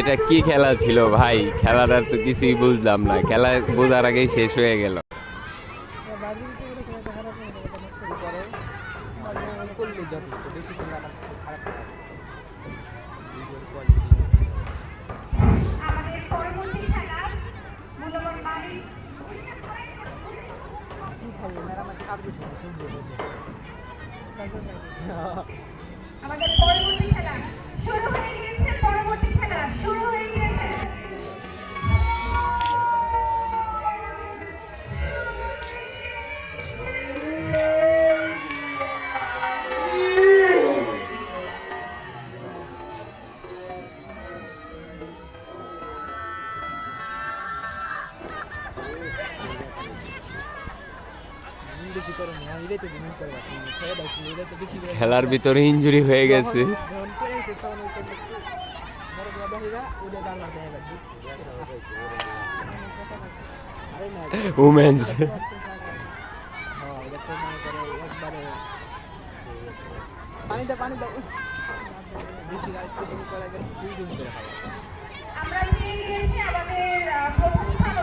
এটা কি খেলা ছিল ভাই? খেলাটার তো কিছুই বুঝলাম না। খেলা বোঝার আগেই শেষ হয়ে গেল। আমাদের পরবর্তী খেলা। বেশি করে না তো করে তো বেশি খেলার ভিতরে ইনজুরি হয়ে গেছে। উমেন্স আমরা আমাদের প্রথম স্থান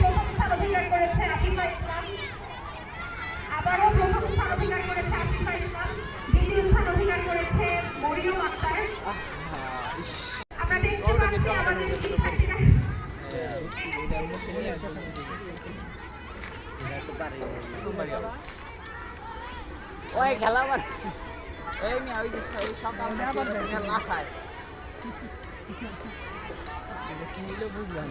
প্রথম স্থান অধিকার করেছে আক্তারও প্রথম স্থান অধিকার করেছে আশিফা ইসলাম দ্বিতীয় স্থান অধিকার করেছে মরিয়ম আক্তার আমরা দেখতে পাচ্ছি আমাদের শিক্ষার্থীরা ওই খেলা এই মিয়া ওই সকাল লাফায় বুঝলাম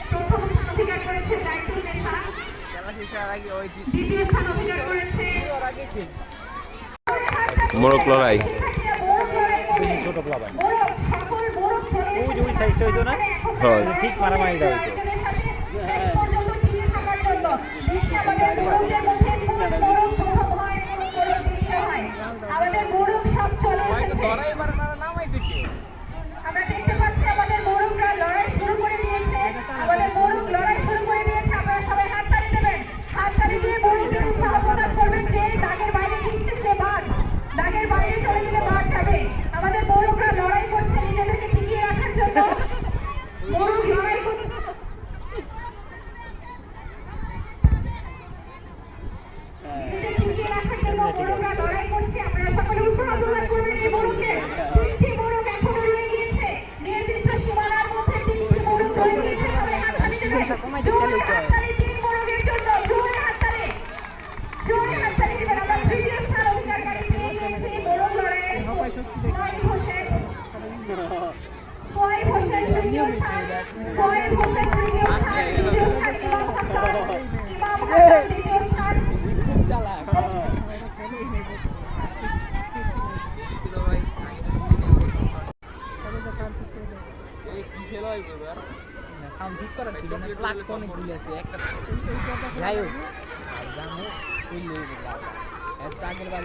অধিকার করেছে জাইতুল নেসা দ্বিতীয় স্থান অধিকার মোরক লড়াই। সাইজটা হইতো না? হ্যাঁ। মানে ঠিক মারামারি দাও আমাদের মোরক সব চলে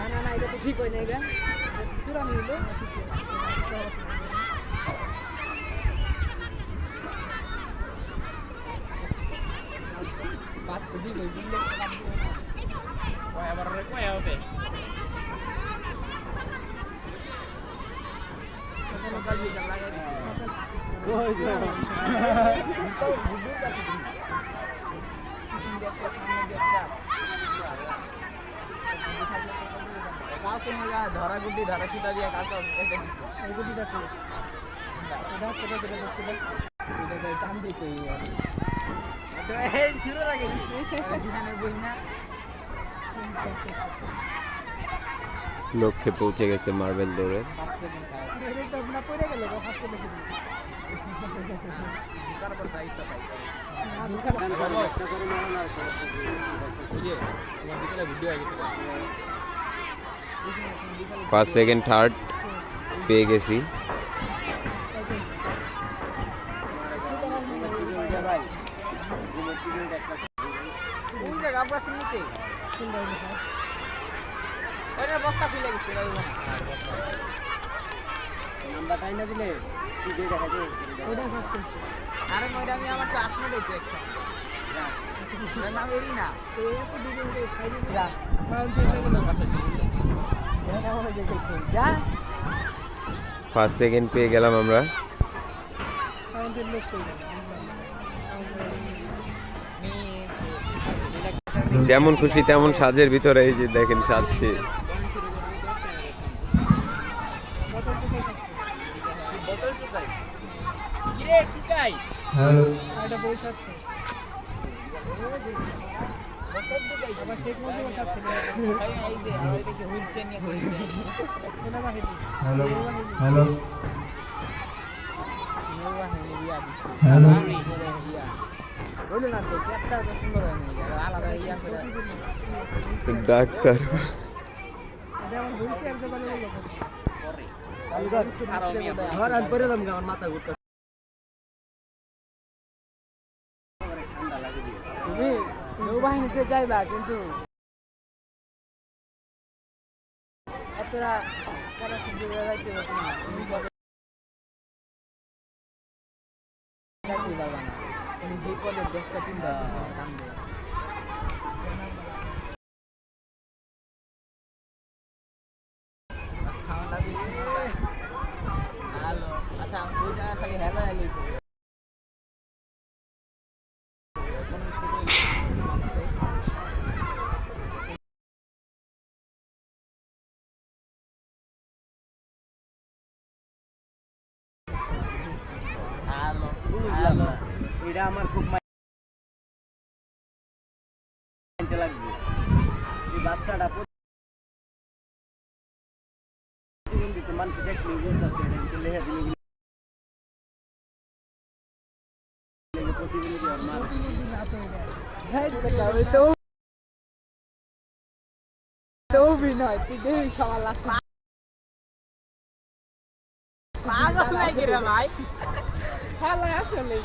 না না না ঠিক হয় না এটা চূড়ামি হলো বাদ করি লই দিলে কয় আবার কালকে মজা ধরা গুটি ধরা সুতা দিয়ে কালকে এই গুটিটা কি? এটা সেটা সেটা এটা দিতে এই শুরু লাগে বই না। লক্ষ্যে পৌঁছে গেছে মার্বেল দৌড়ে। নিচে সেকেন্ড থার্ড পেয়ে গেছি। আরে আমি আমার ক্লাসমেট ওর নাম ফার্স্ট সেকেন্ড পেয়ে গেলাম আমরা। যেমন খুশি তেমন সাজের ভিতরে এই যে দেখেন সাজছে। বোতল হ্যালো হ্যালো হ্যালো বলো না তো চ্যাপটা তো সুন্দর হয়নি আলাদা ইয়া করে ডাক্তার এটা আমার হুইলচেয়ার দোকানে লোক আমার আমি পরে দাম আমার মাথা ঘুরতে নৌবাহিনীতে যাইবা কিন্তু এতটা কেন সহ্য করে যাইতে পারবে না। যে পদের কান্দে সাউন্ডটা দিছি হ্যালো আচ্ছা আমি ওই জায়গা খালি হ্যালো হ্যালো কোন স্টেজে হ্যালো হ্যালো এটা আমার খুব লাগবে। এই বাচ্চাটা প্রতিবন্ধী তো মানুষ দেখলে প্রতিবন্ধী অভিনয় তুই রে ভাই? খেলা আসলে।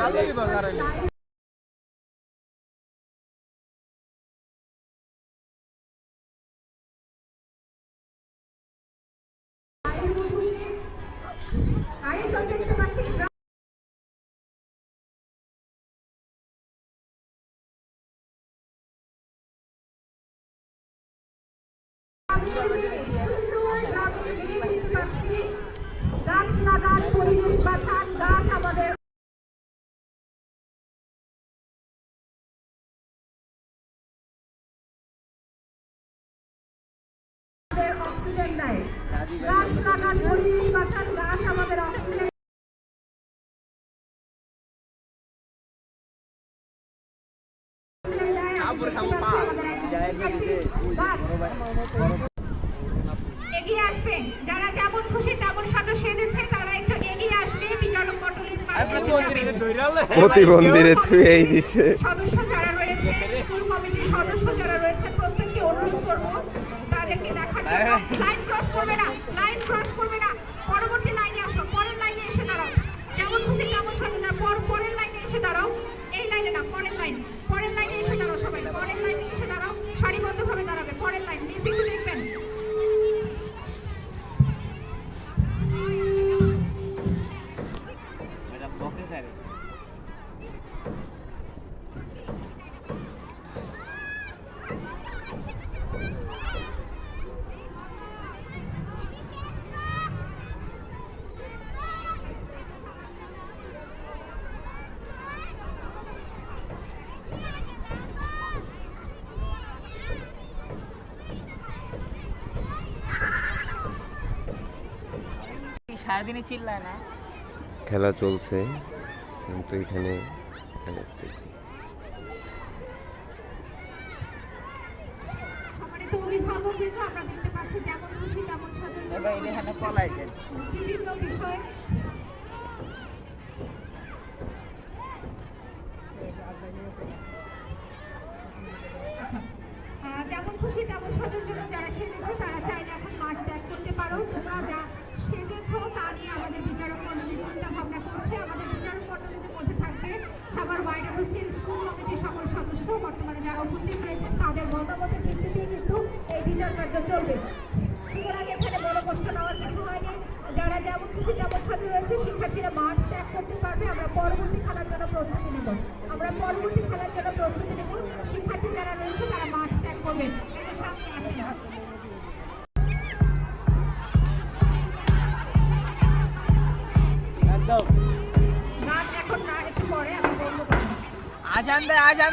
ভালোই বাজার গাছ লাগান পরিবেশ বাঁচান গাছ আমাদের এগিয়ে আসবেন। যারা যেমন খুশি তেমন সাজো সেজেছে তারা একটু এগিয়ে আসবে বিচারক মণ্ডলীর প্রতিবন্ধীরে থুয়েই দিছে। সদস্য যারা রয়েছে স্কুল কমিটির সদস্য যারা রয়েছে প্রত্যেককে অনুরোধ করব তাদেরকে দেখার জন্য। লাইন ক্রস করবে না লাইন ক্রস করবে না। পরবর্তী লাইনে আসো পরের লাইনে এসে দাঁড়াও। যেমন খুশি তেমন পর পরের লাইনে এসে দাঁড়াও। সারাদিনই চিল্লায় খেলা চলছে কিন্তু এখানে আমরা দেখতে পাচ্ছি যেমন খুশি তেমন পলাইছেন বিভিন্ন বিষয়। আহ, যেমন খুশি তেমন সাজার জন্য যারা সেজেছো তারা চাইলে এখন মাঠ ত্যাগ করতে পারো। তোমরা যা সেজেছো তা নিয়ে আমাদের বিচারক মন্ডলী চিন্তা ভাবনা করছে। আমাদের বিচারক মন্ডলীর মধ্যে থাকবে সাভার ওয়াইড উপস্থিত স্কুল কমিটির সকল সদস্য। বর্তমানে যারা উপস্থিত রয়েছেন তাদের মতামতের ভিত্তিতেই কিন্তু এই বিচার কার্য চলবে। সুতরাং এখানে বড় কষ্ট নেওয়ার কিছু হয়নি। যারা যেমন খুশি তেমন সাজু রয়েছে শিক্ষার্থীরা মাঠ ত্যাগ করতে পারবে। আমরা পরবর্তী খেলার জন্য প্রস্তুতি নেব। আমরা পরবর্তী খেলার জন্য প্রস্তুতি নেব। শিক্ষার্থী যারা রয়েছে তারা মাঠ ত্যাগ করবে। এই সামনে এখন না আজান দে আজান